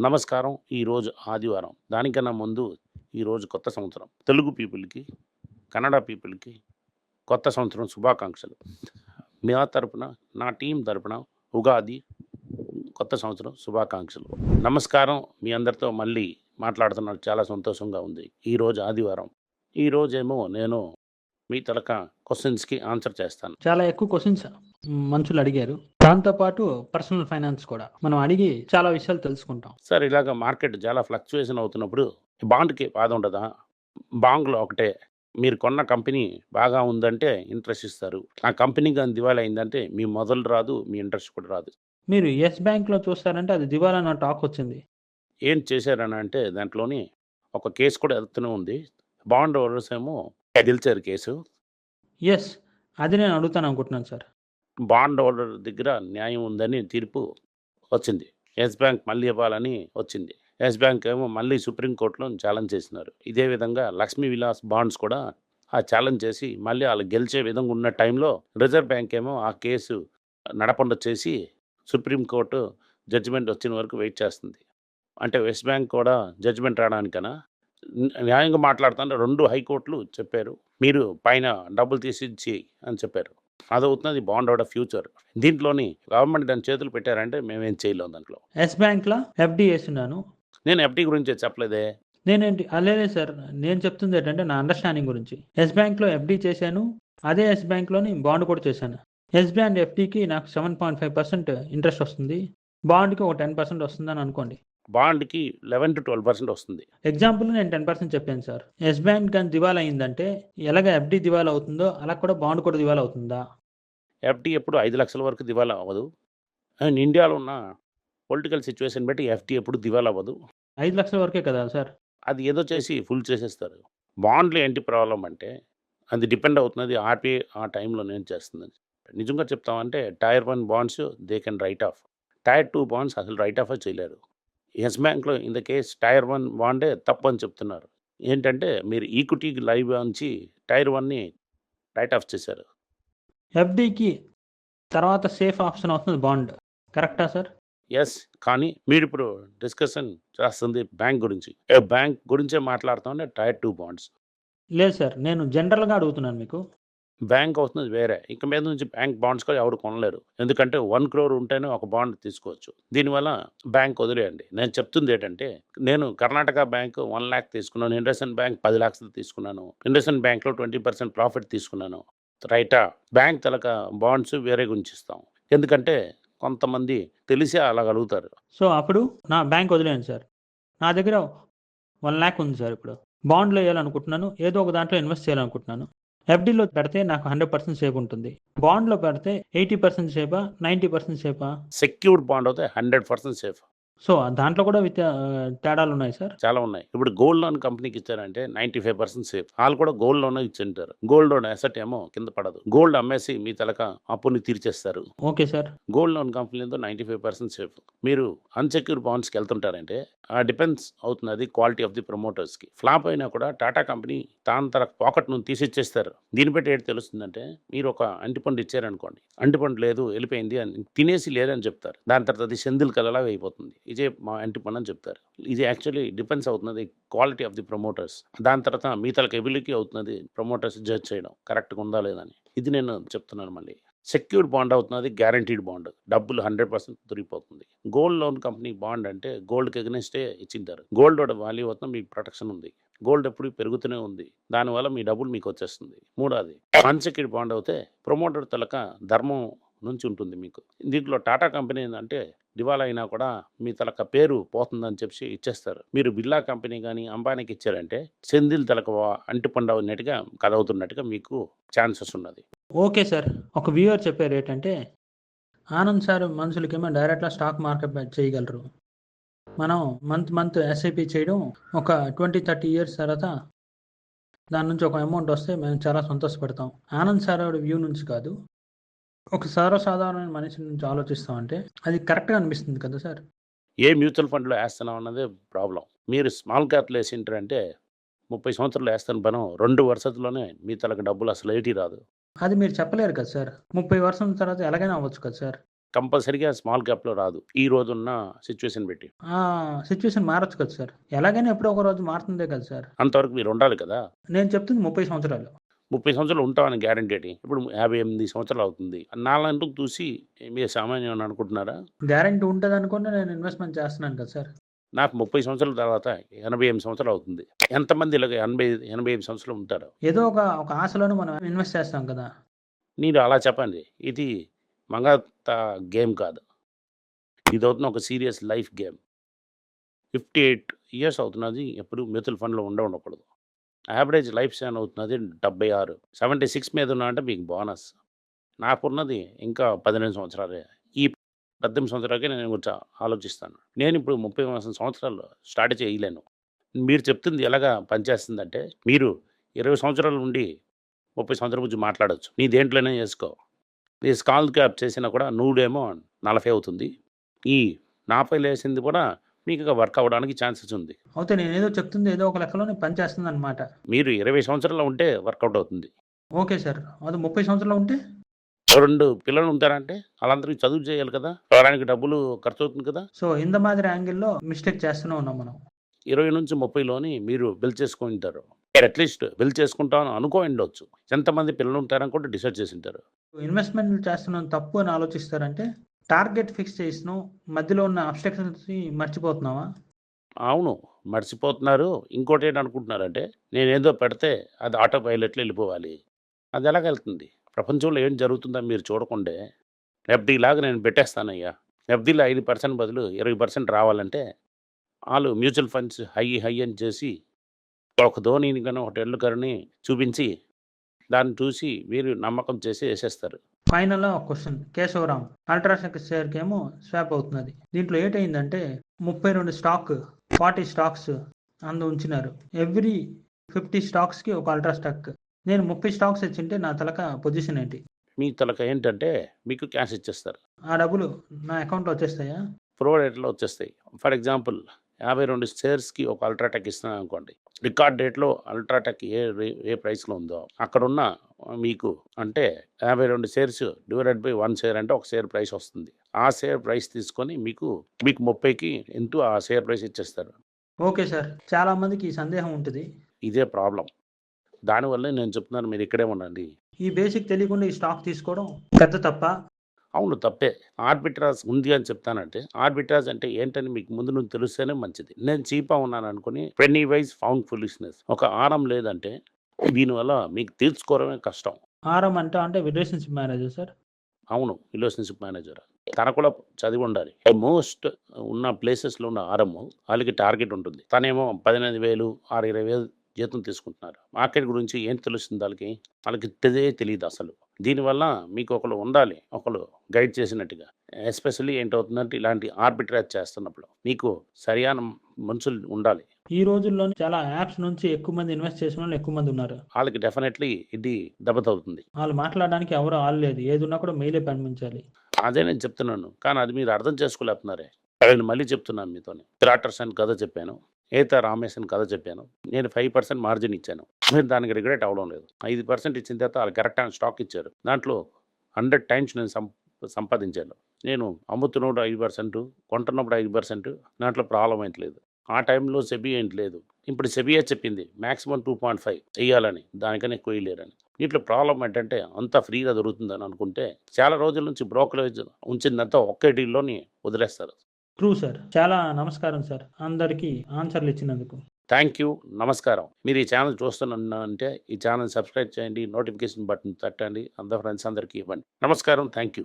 నమస్కారం. ఈరోజు ఆదివారం. దానికన్నా ముందు ఈరోజు కొత్త సంవత్సరం. తెలుగు పీపుల్కి కన్నడ పీపుల్కి కొత్త సంవత్సరం శుభాకాంక్షలు. నా తరపున నా టీం తరపున ఉగాది కొత్త సంవత్సరం శుభాకాంక్షలు. నమస్కారం. మీ అందరితో మళ్ళీ మాట్లాడుతున్నట్టు చాలా సంతోషంగా ఉంది. ఈరోజు ఆదివారం. ఈరోజేమో నేను మీ తలక క్వశ్చన్స్కి ఆన్సర్ చేస్తాను. చాలా ఎక్కువ క్వశ్చన్స్. మనుషులు అడిగారు దాంతోపాటు పర్సనల్ ఫైనాన్స్ కూడా. మనం అడిగి చాలా విషయాలు తెలుసుకుంటాం. సార్ ఇలాగ మార్కెట్ చాలా ఫ్లక్చుయేషన్ అవుతున్నప్పుడు బాండ్కి బాధ ఉండదా? బాండ్లో ఒకటే. మీరు కొన్న కంపెనీ బాగా ఉందంటే ఇంట్రెస్ట్ ఇస్తారు. ఆ కంపెనీ కానీ దివాళీ అయిందంటే మీ మొదలు రాదు మీ ఇంట్రెస్ట్ కూడా రాదు. మీరు ఎస్ బ్యాంక్లో చూస్తారంటే అది దివాలా నా టాక్ వచ్చింది. ఏం చేశారని అంటే దాంట్లోని ఒక కేసు కూడా వెళ్తూనే ఉంది. బాండ్ ఓనర్స్ ఏమో గెలిచారు కేసు. ఎస్ అది నేను అడుగుతాను అనుకుంటున్నాను సార్. బాండ్ హోల్డర్ దగ్గర న్యాయం ఉందని తీర్పు వచ్చింది. ఎస్ బ్యాంక్ మళ్ళీ ఇవ్వాలని వచ్చింది. ఎస్ బ్యాంక్ ఏమో మళ్ళీ సుప్రీంకోర్టులో ఛాలెంజ్ చేసినారు. ఇదే విధంగా లక్ష్మీ విలాస్ బాండ్స్ కూడా ఆ ఛాలెంజ్ చేసి మళ్ళీ వాళ్ళు గెలిచే విధంగా ఉన్న టైంలో రిజర్వ్ బ్యాంక్ ఏమో ఆ కేసు నడపండ చేసి సుప్రీంకోర్టు జడ్జిమెంట్ వచ్చిన వరకు వెయిట్ చేస్తుంది. అంటే వెస్ట్ బ్యాంక్ కూడా జడ్జిమెంట్ రావడానికనా? న్యాయంగా మాట్లాడుతుంటే రెండు హైకోర్టులు చెప్పారు. మీరు పైన డబ్బులు తీసి ఇచ్చి అని చెప్పారు. అదవుతున్నది బాండ్ అవుట్ ఆఫ్ ఫ్యూచర్. దీంట్లోని గవర్నమెంట్ దాని చేతులు పెట్టారంటే మేమేం చేయలేం దాంట్లో. ఎస్ బ్యాంక్లో ఎఫ్డి వేస్తున్నాను నేను ఎఫ్టీ గురించి చెప్పలేదే? నేనేంటి అలేదే సార్. నేను చెప్తుంది ఏంటంటే నా అండర్స్టాండింగ్ గురించి. ఎస్ బ్యాంక్లో ఎఫ్డి చేశాను. అదే ఎస్ బ్యాంక్లోని బాండ్ కూడా చేశాను. ఎస్ బ్యాండ్ ఎఫ్డికి నాకు seven point five percent interest వస్తుంది. బాండ్కి ఒక టెన్ పర్సెంట్ వస్తుందని అనుకోండి. బాండ్కి లెవెన్ టు ట్వెల్వ్ పర్సెంట్ వస్తుంది. ఎగ్జాంపుల్ నేను టెన్ పర్సెంట్ చెప్పాను సార్. ఎస్ బ్యాంక్ కానీ దివాలా అయిందంటే ఎలాగ ఎఫ్డి దివాలా అవుతుందో అలా కూడా బాండ్ కూడా దివాలా అవుతుందా? ఎఫ్టీ ఎప్పుడు ఐదు లక్షల వరకు దివాలా అవ్వదు. అండ్ ఇండియాలో ఉన్న పొలిటికల్ సిచ్యువేషన్ బట్టి ఎఫ్టీ ఎప్పుడు దివాలా అవ్వదు. ఐదు లక్షల వరకే కదా సార్? అది ఏదో చేసి ఫుల్ చేసేస్తారు. బాండ్లు ఏంటి ప్రాబ్లం అంటే అది డిపెండ్ అవుతున్నది ఆర్బీఐ ఆ టైంలో నేను చేస్తుంది నిజంగా చెప్తామంటే tier one bonds they can write off. Tier two bonds అసలు రైట్ ఆఫ్ చేయలేరు. ఎస్ బ్యాంక్లో in the case tier one బాండే తప్పు అని చెప్తున్నారు. ఏంటంటే మీరు ఈక్విటీ లైవ్ నుంచి టైర్ వన్ని రైట్ ఆఫ్ చేశారు. ఎఫ్డికి తర్వాత సేఫ్ ఆప్షన్ అవుతుంది బాండ్. కరెక్టా సార్? ఎస్ కానీ మీరు ఇప్పుడు డిస్కషన్ చేస్తుంది బ్యాంక్ గురించి. బ్యాంక్ గురించే మాట్లాడుతుంటే టైర్ టూ బాండ్స్. లేదు సార్ నేను జనరల్గా అడుగుతున్నాను మీకు. బ్యాంక్ అవుతుంది వేరే. ఇక మీద నుంచి బ్యాంక్ బాండ్స్ కూడా ఎవరు కొనలేరు. ఎందుకంటే వన్ క్రోర్ ఉంటేనే ఒక బాండ్ తీసుకోవచ్చు. దీనివల్ల బ్యాంక్ వదిలేయండి. నేను చెప్తుంది ఏంటంటే నేను కర్ణాటక బ్యాంక్ వన్ ల్యాక్ తీసుకున్నాను ఇండస్ఇండ్ బ్యాంక్ పది ల్యాక్స్ తీసుకున్నాను ఇండస్ఇండ్ బ్యాంక్లో ట్వంటీ పర్సెంట్ ప్రాఫిట్ తీసుకున్నాను. రైటా బ్యాంక్ తలక బాండ్స్ వేరే గుంచిస్తాం. ఎందుకంటే కొంతమంది తెలిసి అలాగలుగుతారు. సో అప్పుడు నా బ్యాంక్ వదిలేయండి సార్. నా దగ్గర వన్ ల్యాక్ ఉంది సార్ ఇప్పుడు. బాండ్లో వేయాలనుకుంటున్నాను ఏదో ఒక దాంట్లో ఇన్వెస్ట్ చేయాలనుకుంటున్నాను. ఎఫ్డీలో పెడితే నాకు హండ్రెడ్ పర్సెంట్ సేఫ్ ఉంటుంది. బాండ్లో పెడితే ఎయిటీ పర్సెంట్ సేఫా నైంటీ పర్సెంట్ సేఫా సెక్యూర్డ్ బాండ్ అయితే హండ్రెడ్ పర్సెంట్ సేఫ్ సో దాంట్లో కూడా విత్ తేడాలు ఉన్నాయి సార్? చాలా ఉన్నాయి. ఇప్పుడు గోల్డ్ లోన్ కంపెనీకి ఇచ్చారంటే నైంటీ ఫైవ్ పర్సెంట్ సేఫ్ వాళ్ళు కూడా గోల్డ్ లోన్ ఇచ్చింటారు. గోల్డ్ లోన్ అసెట్ ఏమో కింద పడదు. గోల్డ్ అమ్మేసి మీ తలక అప్పుని తీర్చేస్తారు. Okay sir. గోల్డ్ లోన్ కంపెనీతో నైంటీ ఫైవ్ పర్సెంట్ సేఫ్ మీరు అన్సెక్యూర్ బాండ్స్కి వెళ్తుంటారంటే ఆ డిపెండ్స్ అవుతున్నది క్వాలిటీ ఆఫ్ ది ప్రమోటర్స్కి. ఫ్లాప్ అయినా కూడా టాటా కంపెనీ తాను తన పాకెట్ నుంచి తీసిచ్చేస్తారు. దీన్ని బట్టి ఏంటి తెలుస్తుందంటే మీరు ఒక అంటిపండు ఇచ్చారనుకోండి. అంటిపండు లేదు వెళ్ళిపోయింది అని తినేసి లేదని చెప్తారు. దాని తర్వాత అది సెందిల్ కలలా అయిపోతుంది. ఇదే మా అంటిపండు అని చెప్తారు. ఇది యాక్చువల్లీ డిపెండ్స్ అవుతున్నది క్వాలిటీ ఆఫ్ ది ప్రమోటర్స్. దాని తర్వాత మీ తలకు ఎబిలిటీ అవుతున్నది ప్రమోటర్స్ జడ్జ్ చేయడం. కరెక్ట్గా ఉందా లేదని ఇది నేను చెప్తున్నాను మళ్ళీ. సెక్యూర్డ్ బాండ్ అవుతున్నది గ్యారంటీడ్ బాండ్. డబ్బులు హండ్రెడ్ పర్సెంట్ దొరికిపోతుంది. గోల్డ్ లోన్ కంపెనీ బాండ్ అంటే గోల్డ్కి ఎగ్నెస్టే ఇచ్చింటారు. గోల్డ్ వాల్యూ అవుతున్న మీకు ప్రొటెక్షన్ ఉంది. గోల్డ్ ఎప్పుడు పెరుగుతూనే ఉంది. దానివల్ల మీ డబ్బులు మీకు వచ్చేస్తుంది. మూడోది అన్సెక్యూర్డ్ బాండ్ అయితే ప్రమోటర్ తలక ధర్మం నుంచి ఉంటుంది మీకు. దీంట్లో టాటా కంపెనీ ఏంటంటే దివాలా అయినా కూడా మీ తలక పేరు పోతుందని చెప్పి ఇచ్చేస్తారు. మీరు బిర్లా కంపెనీ కానీ అంబానీకి ఇచ్చారంటే సెందిల్ తలక అంటిపండవన్నట్టుగా కదవుతున్నట్టుగా మీకు ఛాన్సెస్ ఉన్నది. Okay sir. ఒక వ్యూవర్ చెప్పారు ఏంటంటే ఆనంద్ సార్ మనుషులకేమో డైరెక్ట్గా స్టాక్ మార్కెట్ చేయగలరు. మనం మంత్ మంత్ ఎస్ఐపి చేయడం ఒక ట్వంటీ థర్టీ ఇయర్స్ తర్వాత దాని నుంచి ఒక అమౌంట్ వస్తే మేము చాలా సంతోషపడతాం. ఆనంద్ సార్ వ్యూ నుంచి కాదు. ఒక సర్వసాధారణ మనిషి నుంచి ఆలోచిస్తామంటే అది కరెక్ట్గా అనిపిస్తుంది కదా సార్. ఏ మ్యూచువల్ ఫండ్లో వేస్తున్నాం అన్నదే ప్రాబ్లం. మీరు స్మాల్ క్యాప్లో వేసింటారంటే ముప్పై సంవత్సరాలు వేస్తాను పనం రెండు వరుసలోనే మీ తలకు డబ్బులు అసలు ఏటి రాదు. అది మీరు చెప్పలేరు కదా సార్. ముప్పై వర్షం తర్వాత ఎలాగైనా అవ్వచ్చు కదా సార్. కంపల్సరీగా స్మాల్ క్యాప్లో రాదు. ఈ రోజున్న సిచ్యువేషన్ పెట్టి ఆ సిచ్యువేషన్ మారచ్చు కదా సార్. ఎలాగైనా ఎప్పుడో ఒక రోజు మారుతుందే కదా సార్. అంతవరకు మీరు ఉండాలి కదా. నేను చెప్తుంది ముప్పై సంవత్సరాలు. ముప్పై సంవత్సరాలు ఉంటామని గ్యారంటీ. ఇప్పుడు యాభై ఎనిమిది సంవత్సరాలు అవుతుంది. నాలుగు చూసి మీరు సామాన్యం అని అనుకుంటున్నారా? గ్యారంటీ ఉంటుంది అనుకుంటే నేను ఇన్వెస్ట్మెంట్ చేస్తున్నాను కదా సార్. నాకు ముప్పై సంవత్సరాల తర్వాత ఎనభై ఎనిమిది సంవత్సరాలు అవుతుంది. ఎంతమంది ఇలాగ ఎనభై ఎనభై ఎనిమిది సంవత్సరాలు ఉంటారు? ఏదో ఒక ఒక ఆశలోనే మనం ఇన్వెస్ట్ చేస్తాం కదా. మీరు అలా చెప్పండి. ఇది మంగత గేమ్ కాదు. ఇది అవుతున్న ఒక serious life game. Fifty eight years అవుతున్నది. ఎప్పుడు మ్యూచువల్ ఫండ్లో ఉండ ఉండకూడదు. యావరేజ్ లైఫ్ స్పాన్ అవుతున్నది డెబ్బై ఆరు. సెవెంటీ సిక్స్ మీద ఉన్నా అంటే మీకు బోనస్. నాకున్నది ఇంకా పదిహేను సంవత్సరాలే. పద్దెనిమిది సంవత్సరాలకే నేను కొంచెం ఆలోచిస్తాను. నేను ఇప్పుడు ముప్పై సంవత్సరాలు స్టార్ట్ చేయలేను. మీరు చెప్తుంది ఎలాగా పనిచేస్తుందంటే మీరు ఇరవై సంవత్సరాల నుండి ముప్పై సంవత్సరాల గురించి మాట్లాడొచ్చు. నీ దేంట్లోనే చేసుకో. ఈ స్కాల్ క్యాప్ చేసినా కూడా నూడేమో నలభై అవుతుంది. ఈ నాపై లేసింది కూడా మీకు ఇక వర్క్ అవ్వడానికి ఛాన్సెస్ ఉంది. అయితే నేను ఏదో చెప్తుంది ఏదో ఒక లెక్కలోనే పని చేస్తుంది అనమాట మీరు ఇరవై సంవత్సరాలు ఉంటే వర్కౌట్ అవుతుంది. Okay sir. అది ముప్పై సంవత్సరాలు ఉంటే? రెండు పిల్లలు ఉంటారంటే వాళ్ళందరికీ చదువు చేయాలి కదా వారానికి డబ్బులు ఖర్చు అవుతుంది కదా. సో ఇంత మాదిరి యాంగిల్లో మిస్టేక్ చేస్తూనే ఉన్నాం మనం. ఇరవై నుంచి ముప్పైలోని మీరు బిల్ చేసుకొని ఉంటారు. అట్లీస్ట్ బిల్ చేసుకుంటామని అనుకో ఉండొచ్చు. ఎంతమంది పిల్లలు ఉంటారని కూడా డిసైడ్ చేసి ఉంటారు. ఇన్వెస్ట్మెంట్ చేస్తున్నాం తప్పు అని ఆలోచిస్తారంటే టార్గెట్ ఫిక్స్ చేసినాం మధ్యలో ఉన్న అబ్స్ట్రక్షన్స్ మర్చిపోతున్నావా? అవును మర్చిపోతున్నారు. ఇంకోటి ఏంటి అనుకుంటున్నారంటే నేను ఏదో పెడితే అది ఆటో పైలట్లో వెళ్ళిపోవాలి. అది ఎలాగ వెళ్తుంది? ప్రపంచంలో ఏం జరుగుతుందో మీరు చూడకుండే ఎఫ్డీ లాగా నేను పెట్టేస్తానయ్యా. ఎఫ్డీలో ఐదు పర్సెంట్ బదులు ఇరవై పర్సెంట్ రావాలంటే వాళ్ళు మ్యూచువల్ ఫండ్స్ హై హై అని చేసి ఒక ధోనిని కానీ ఒక టెండూల్కర్ని చూపించి దాన్ని చూసి మీరు నమ్మకం చేసి వేసేస్తారు. ఫైనల్ ఒక క్వశ్చన్ కేశవరామ్ అల్ట్రాసెక్ షేర్కి ఏమో స్వాప్ అవుతున్నది. దీంట్లో ఏటైందంటే ముప్పై రెండు స్టాక్ ఫార్టీ స్టాక్స్ అందు ఉంచినారు ఎవ్రీ ఫిఫ్టీ స్టాక్స్కి ఒక అల్ట్రా స్టాక్. నేను ముప్పై స్టాక్స్ ఇచ్చింటే నా తలక పొజిషన్ ఏంటి? మీ తలక ఏంటంటే మీకు క్యాష్ ఇచ్చేస్తారు. ఆ డబ్బులు నా అకౌంట్లో వచ్చేస్తాయా? ప్రో రేట్లో వచ్చేస్తాయి. ఫర్ ఎగ్జాంపుల్ యాభై రెండు షేర్స్కి ఒక అల్ట్రాటెక్ ఇస్తున్నాను అనుకోండి. రికార్డ్ డేట్లో అల్ట్రాటెక్ ఏ ఏ ప్రైస్లో ఉందో అక్కడున్న మీకు అంటే యాభై రెండు shares divided by one share అంటే ఒక షేర్ ప్రైస్ వస్తుంది. ఆ షేర్ ప్రైస్ తీసుకొని మీకు మీకు ముప్పైకి ఇంటూ ఆ షేర్ ప్రైస్ ఇచ్చేస్తారు. Okay sir. చాలా మందికి ఈ సందేహం ఉంటుంది. ఇదే ప్రాబ్లం. దానివల్ల నేను చెప్తున్నాను మీరు ఇక్కడే ఉండండి. ఈ బేసిక్ తెలియకుండా ఈ స్టాక్ తీసుకోవడం పెద్ద తప్ప? అవును తప్పే. ఆర్బిట్రాజ్ ఉంది అని చెప్తానంటే ఆర్బిట్రాజ్ అంటే ఏంటని మీకు ముందు నుంచి తెలిస్తేనే మంచిది. నేను చీపా ఉన్నాను అనుకుని పెన్నీ వైజ్ ఫౌండ్ ఫులిష్నెస్. ఒక ఆరం లేదంటే దీనివల్ల మీకు తీర్చుకోవడమే కష్టం. ఆరం అంటే అంటే రిలేషన్షిప్ మ్యారేజ్ సార్? అవును రిలేషన్షిప్ మేనేజర్. తన కూడా చదివి ఉండాలి. మోస్ట్ ఉన్న ప్లేసెస్లో ఉన్న ఆరము వాళ్ళకి టార్గెట్ ఉంటుంది. తనేమో పదిహేను వేలు ఆరు ఇరవై వేలు జీతం తీసుకుంటున్నారు. మార్కెట్ గురించి ఏం తెలుస్తుంది వాళ్ళకి? వాళ్ళకి తెలియదు అసలు. దీనివల్ల మీకు ఒకరు ఉండాలి ఒకరు గైడ్ చేసినట్టుగా. ఎస్పెషల్లీ ఏంటవుతుందంటే ఇలాంటి ఆర్బిట్రేజ్ చేస్తున్నప్పుడు మీకు సరైన మనుషులు ఉండాలి. ఈ రోజుల్లో చాలా యాప్స్ నుంచి ఎక్కువ మంది ఇన్వెస్ట్ చేసిన వాళ్ళు ఎక్కువ మంది ఉన్నారు. వాళ్ళకి డెఫినెట్లీ ఇది దెబ్బతవుతుంది. వాళ్ళు మాట్లాడడానికి ఎవరు ఆల్ లేదు. ఏది ఉన్నా కూడా మెయిలే పంపించాలి. అదే నేను చెప్తున్నాను. కానీ అది మీరు అర్థం చేసుకోలేకపోతున్నారే. నేను మళ్ళీ చెప్తున్నాను మీతో పిరాటర్స్ అని కథ చెప్పాను. ఏత రామేశ్ అని కథ చెప్పాను. నేను ఫైవ్ పర్సెంట్ మార్జిన్ ఇచ్చాను. మీరు దానికి రిగ్రెట్ అవ్వడం లేదు. ఐదు పర్సెంట్ ఇచ్చిన తర్వాత వాళ్ళు కరెక్ట్ అని స్టాక్ ఇచ్చారు. దాంట్లో హండ్రెడ్ టైమ్స్ నేను సం సంపాదించాను. నేను అమ్ముతున్నప్పుడు ఐదు పర్సెంట్ కొంటున్నప్పుడు ఐదు పర్సెంట్ దాంట్లో ప్రాబ్లం ఏంటలేదు ఆ టైంలో సెబీ ఏంటి లేదు. ఇప్పుడు సెబియే చెప్పింది మాక్సిమం టూ పాయింట్ ఫైవ్ వేయాలని దానికనే ఎక్కువ వేయలేరని దీంట్లో ప్రాబ్లం ఏంటంటే అంతా ఫ్రీగా దొరుకుతుందని అనుకుంటే చాలా రోజుల నుంచి బ్రోకరేజ్ ఉంచిందంతా ఒకే డీల్లోని వదిలేస్తారు. True sir. చాలా నమస్కారం సార్. అందరికీ ఆన్సర్లు ఇచ్చినందుకు. Thank you. నమస్కారం. మీరు ఈ ఛానల్ చూస్తున్నా అంటే ఈ ఛానల్ సబ్స్క్రైబ్ చేయండి. నోటిఫికేషన్ బటన్ తట్టండి. అందరి ఫ్రెండ్స్ అందరికీ ఇవ్వండి. నమస్కారం. Thank you.